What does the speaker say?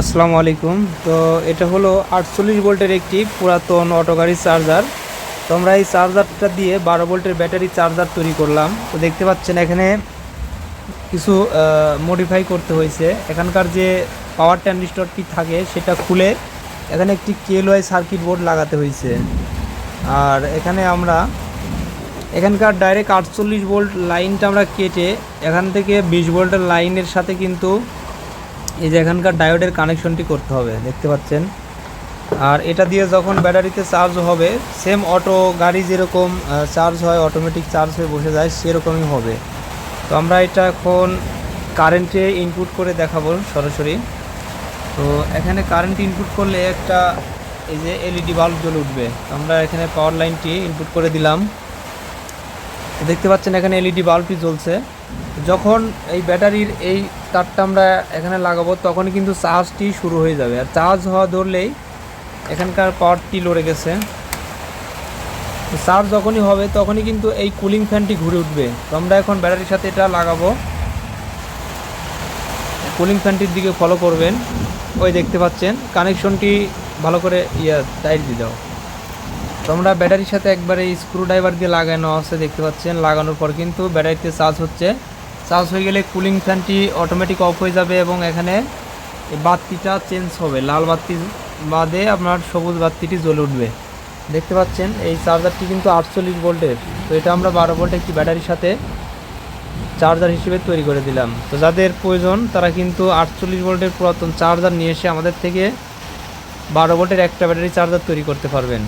আসসালামু আলাইকুম। তো এটা হলো আটচল্লিশ ভোল্টের একটি পুরাতন অটো গাড়ির চার্জার। তো আমরা এই চার্জারটা দিয়ে বারো ভোল্টের ব্যাটারি চার্জার তৈরি করলাম। তো দেখতে পাচ্ছেন এখানে কিছু মডিফাই করতে হয়েছে। এখানকার যে পাওয়ার ট্রানজিস্টরটি থাকে সেটা খুলে এখানে একটি কেএলওয়াই সার্কিট বোর্ড লাগাতে হয়েছে। আর এখানে আমরা এখানকার ডাইরেক্ট আটচল্লিশ ভোল্ট লাইনটা আমরা কেটে এখান থেকে বিশ ভোল্টের লাইনের সাথে কিন্তু এই যে এখানকার ডায়োডের কানেকশনটি করতে হবে, দেখতে পাচ্ছেন। আর এটা দিয়ে যখন ব্যাটারিতে চার্জ হবে সেম অটো গাড়ি যেরকম চার্জ হয় অটোমেটিক চার্জ হয়ে বসে যায়, সেরকমই হবে। তো আমরা এটা এখন কারেন্টে ইনপুট করে দেখাবো সরাসরি। তো এখানে কারেন্ট ইনপুট করলে একটা এই যে এলইডি বাল্ব জ্বলে উঠবে। আমরা এখানে পাওয়ার লাইনটি ইনপুট করে দিলাম। দেখতে পাচ্ছেন এখানে এলইডি বাল্বটি জ্বলছে। যখন এই ব্যাটারির এই তারটা আমরা এখানে লাগাবো তখন কিন্তু চার্জটি শুরু হয়ে যাবে। আর চার্জ হওয়া ধরলেই এখানকার পাওয়ারটি লড়ে গেছে। চার্জ যখনই হবে, তখনই কিন্তু এই কুলিং ফ্যানটি ঘুরে উঠবে। তো আমরা এখন ব্যাটারির সাথে এটা লাগাবো। কুলিং ফ্যানটির দিকে ফলো করবেন। ওই দেখতে পাচ্ছেন কানেকশনটি ভালো করে ইয়া টাইট দিয়ে দাও। তো আমরা ব্যাটারির সাথে একবারে স্ক্রু ড্রাইভার দিয়ে লাগানো আছে, দেখতে পাচ্ছেন। লাগানোর পর কিন্তু ব্যাটারিতে চার্জ হচ্ছে। চার্জ হয়ে গেলে কুলিং ফ্যানটি অটোমেটিক অফ হয়ে যাবে এবং এখানে বাতিটা চেঞ্জ হবে। লাল বাতি বাদে আপনার সবুজ বাতিটি জ্বলে উঠবে। দেখতে পাচ্ছেন, এই চার্জারটি কিন্তু আটচল্লিশ ভোল্টের। তো এটা আমরা বারো ভোল্টের একটি ব্যাটারির সাথে চার্জার হিসেবে তৈরি করে দিলাম। তো যাদের প্রয়োজন, তারা কিন্তু আটচল্লিশ ভোল্টের পুরাতন চার্জার নিয়ে এসে আমাদের থেকে বারো ভোল্টের একটা ব্যাটারি চার্জার তৈরি করতে পারবেন।